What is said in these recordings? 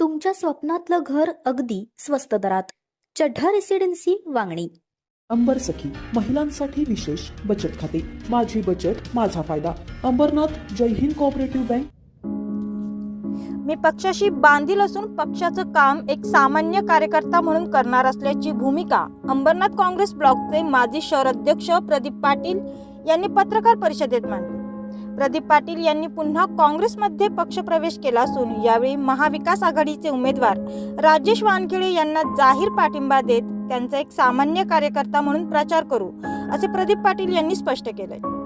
तुमच्या स्वप्नातलं घर अगदी स्वस्त दरात. चढ्ढा रेसिडेन्सी वांगणी. अंबर सखी महिलांसाठी विशेष बचत खाते. माझी बचत माझा फायदा. अंबरनाथ जय हिंद कोऑपरेटिव्ह बँक मी पक्षाशी बांधील असून पक्षाचं काम एक सामान्य कार्यकर्ता म्हणून करणार असल्याची भूमिका अंबरनाथ काँग्रेस ब्लॉकचे माजी शहर अध्यक्ष प्रदीप पाटील यांनी पत्रकार परिषदेत मांडली. प्रदीप पाटील यांनी पुन्हा काँग्रेसमध्ये पक्षप्रवेश केला असून यावेळी महाविकास आघाडीचे उमेदवार राजेश वानखेडे यांना जाहीर पाठिंबा देत त्यांचा एक सामान्य कार्यकर्ता म्हणून प्रचार करू असे प्रदीप पाटील यांनी स्पष्ट केले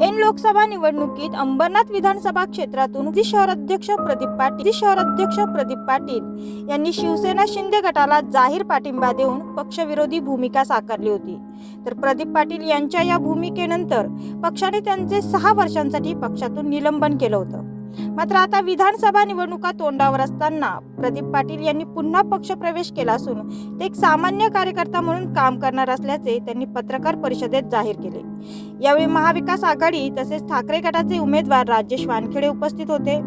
एन लोकसभा निवडणुकीत अंबरनाथ विधानसभा क्षेत्रातून शहर शहराध्यक्ष प्रदीप पाटील शहर शहराध्यक्ष प्रदीप पाटील यांनी शिवसेना शिंदे गटाला जाहीर पाठिंबा देऊन पक्षविरोधी भूमिका साकारली होती. तर प्रदीप पाटील यांच्या या भूमिकेनंतर पक्षाने त्यांचे सहा वर्षांसाठी पक्षातून निलंबन केलं होतं. मात्र आता विधानसभा निवडणुका तोंडावर असताना प्रदीप पाटील यांनी पुन्हा पक्षप्रवेश केला असून ते एक सामान्य कार्यकर्ता म्हणून काम करणार असल्याचे त्यांनी पत्रकार परिषदेत जाहीर केले. यावेळी महाविकास आघाडी तसेच ठाकरे गटाचे उमेदवार राजेश वानखेडे उपस्थित होते.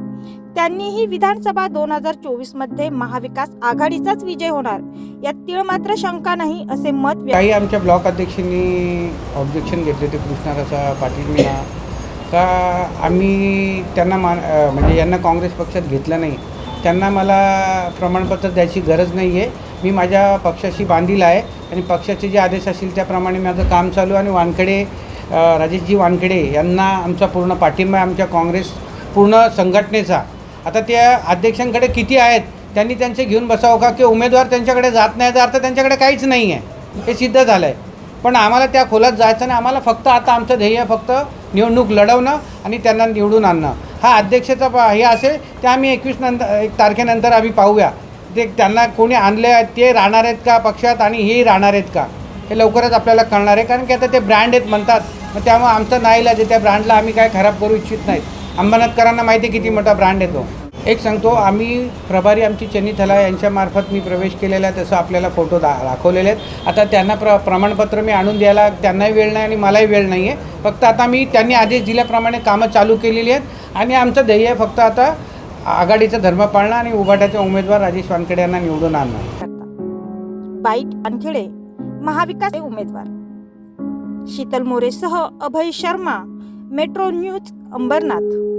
त्यांनीही विधानसभा दोन हजार चोवीसमध्ये महाविकास आघाडीचाच विजय होणार यात तीळ मात्र शंका नाही असे मत काही आमच्या ब्लॉक अध्यक्षांनी ऑब्जेक्शन घेतले ते कृष्णाचा पाटील का आम्ही त्यांना मान म्हणजे यांना काँग्रेस पक्षात घेतलं नाही. त्यांना मला प्रमाणपत्र द्यायची गरज नाही आहे मी माझ्या पक्षाशी बांधील आहे आणि पक्षाचे जे आदेश असतील त्याप्रमाणे माझं काम चालू आणि वानखेडे राजेशजी वानखेडे यांना आमचा पूर्ण पाठिंबा आहे आमच्या काँग्रेस पूर्ण संघटनेचा. आता त्या अध्यक्षांकडे किती आहेत? त्यांनी त्यांचे घेऊन बसावं का? की उमेदवार त्यांच्याकडे जात नाही याचा अर्थ त्यांच्याकडे काहीच नाही आहे हे सिद्ध झालं आहे पण आम्हाला त्या खोलात जायचं नाही. आम्हाला फक्त आता आमचं ध्येय फक्त निवडणूक लढवणं आणि त्यांना निवडून आणणं. हा अध्यक्षाचा हे असेल ते आम्ही एकवीस नंतर एक तारखेनंतर आम्ही पाहूया. ते त्यांना कोणी आणले आहेत ते राहणार आहेत का पक्षात आणि हेही राहणार आहेत का? हे लवकरच आपल्याला कळणार आहे. कारण की आता ते ब्रँड आहेत म्हणतात. मग त्यामुळे आमचं नाही आहे. त्या ब्रँडला आम्ही काय खराब करू इच्छित नाहीत. अंबरनाथकरांना माहिती आहे किती मोठा ब्रँड येतो एक सांगतो आम्ही प्रभारी आमची चन्नी थला यांच्यामार्फत मी प्रवेश केलेला आहे तसं आपल्याला फोटो दा दाखवलेले आहेत. आता त्यांना प्र प्रमाणपत्र मी आणून द्यायला त्यांनाही वेळ नाही आणि मलाही वेळ नाही आहे फक्त आता मी त्यांनी आदेश दिल्याप्रमाणे कामं चालू केलेली आहेत आणि आमचं ध्येय आहे फक्त आता आघाडीचा धर्म पाळणं आणि उभाट्याचे उमेदवार राजेश वानखेडे यांना निवडून आणणं. बाईट वानखेडे महाविकास उमेदवार. शीतल मोरेसह अभय शर्मा मेट्रो न्यूज अंबरनाथ.